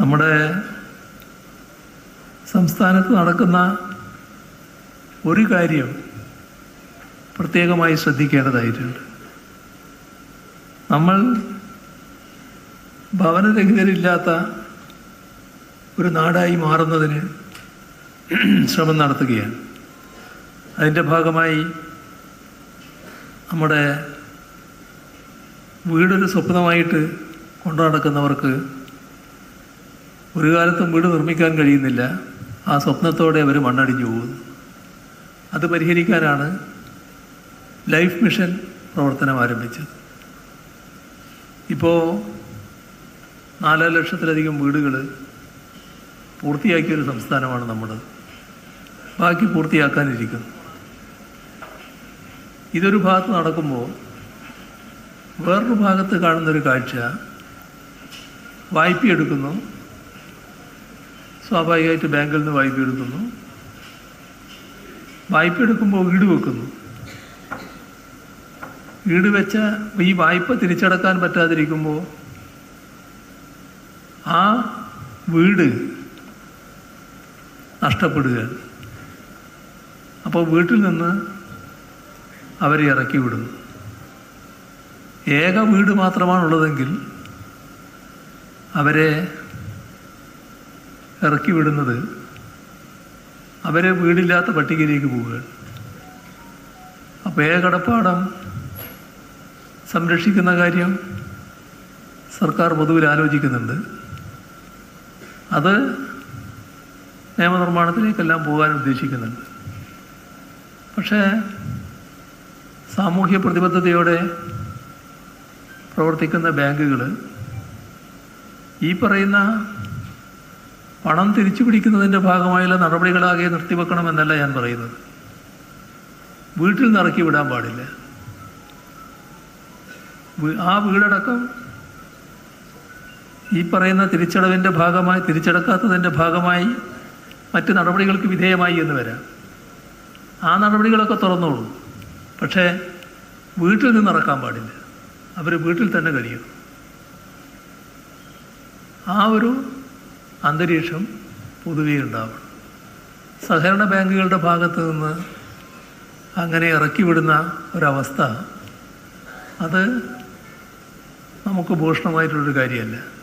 നമ്മുടെ സംസ്ഥാനത്ത് നടക്കുന്ന ഒരു കാര്യം പ്രത്യേകമായി ശ്രദ്ധിക്കേണ്ടതായിട്ടുണ്ട്. നമ്മൾ ഭവനരഹിതരില്ലാത്ത ഒരു നാടായി മാറുന്നതിന് ശ്രമം നടത്തുകയാണ്. അതിന്റെ ഭാഗമായി നമ്മുടെ വീടൊരു സ്വപ്നമായിട്ട് കൊണ്ടു നടക്കുന്നവർക്ക് ഒരു കാലത്തും വീട് നിർമ്മിക്കാൻ കഴിയുന്നില്ല. ആ സ്വപ്നത്തോടെ അവർ മണ്ണടിഞ്ഞു പോകുന്നു. അത് പരിഹരിക്കാനാണ് ലൈഫ് മിഷൻ പ്രവർത്തനം ആരംഭിച്ചത്. ഇപ്പോൾ നാലര ലക്ഷത്തിലധികം വീടുകൾ പൂർത്തിയാക്കിയൊരു സംസ്ഥാനമാണ് നമ്മുടെ ബാക്കി പൂർത്തിയാക്കാനിരിക്കുന്നു. ഇതൊരു ഭാഗത്ത് നടക്കുമ്പോൾ വേറൊരു ഭാഗത്ത് കാണുന്നൊരു കാഴ്ച വായ്പ എടുക്കുന്നു സ്വാഭാവികമായിട്ട് ബാങ്കിൽ നിന്ന് വായ്പ എടുക്കുന്നു. വായ്പ എടുക്കുമ്പോൾ വീട് വെക്കുന്നു. വീട് വെച്ച ഈ വായ്പ തിരിച്ചടക്കാൻ പറ്റാതിരിക്കുമ്പോൾ ആ വീട് നഷ്ടപ്പെടുകയാണ്. അപ്പോൾ വീട്ടിൽ നിന്ന് അവരെ ഇറക്കി വിടുന്നു. ഏക വീട് മാത്രമാണുള്ളതെങ്കിൽ അവരെ ഇറക്കി വിടുന്നത് അവരെ വീടില്ലാത്ത പട്ടികയിലേക്ക് പോവുകയാണ്. അപ്പോൾ ഏകടപ്പാടം സംരക്ഷിക്കുന്ന കാര്യം സർക്കാർ പൊതുവിൽ ആലോചിക്കുന്നുണ്ട്. അത് നിയമനിർമ്മാണത്തിലേക്കെല്ലാം പോകാൻ ഉദ്ദേശിക്കുന്നുണ്ട്. പക്ഷേ സാമൂഹ്യ പ്രതിബദ്ധതയോടെ പ്രവർത്തിക്കുന്ന ബാങ്കുകൾ ഈ പറയുന്ന പണം തിരിച്ചു പിടിക്കുന്നതിന്റെ ഭാഗമായുള്ള നടപടികളാകെ നിർത്തിവെക്കണമെന്നല്ല ഞാൻ പറയുന്നത്. വീട്ടിൽ നിന്ന് ഇറക്കി വിടാൻ പാടില്ല. ആ വീടടക്കം ഈ പറയുന്ന തിരിച്ചടവിന്റെ ഭാഗമായി തിരിച്ചടക്കാത്തതിന്റെ ഭാഗമായി മറ്റ് നടപടികൾക്ക് വിധേയമായി എന്ന് വരാം. ആ നടപടികളൊക്കെ തുറന്നോളൂ. പക്ഷേ വീട്ടിൽ നിന്ന് ഇറക്കാൻ പാടില്ല. അവർ വീട്ടിൽ തന്നെ കഴിയും. ആ ഒരു അന്തരീക്ഷം പൊതുവെ ഉണ്ടാവണം. സഹകരണ ബാങ്കുകളുടെ ഭാഗത്തു നിന്ന് അങ്ങനെ ഇറക്കി വിടുന്ന ഒരവസ്ഥ അത് നമുക്ക് ഭൂഷണമായിട്ടുള്ളൊരു കാര്യമല്ല.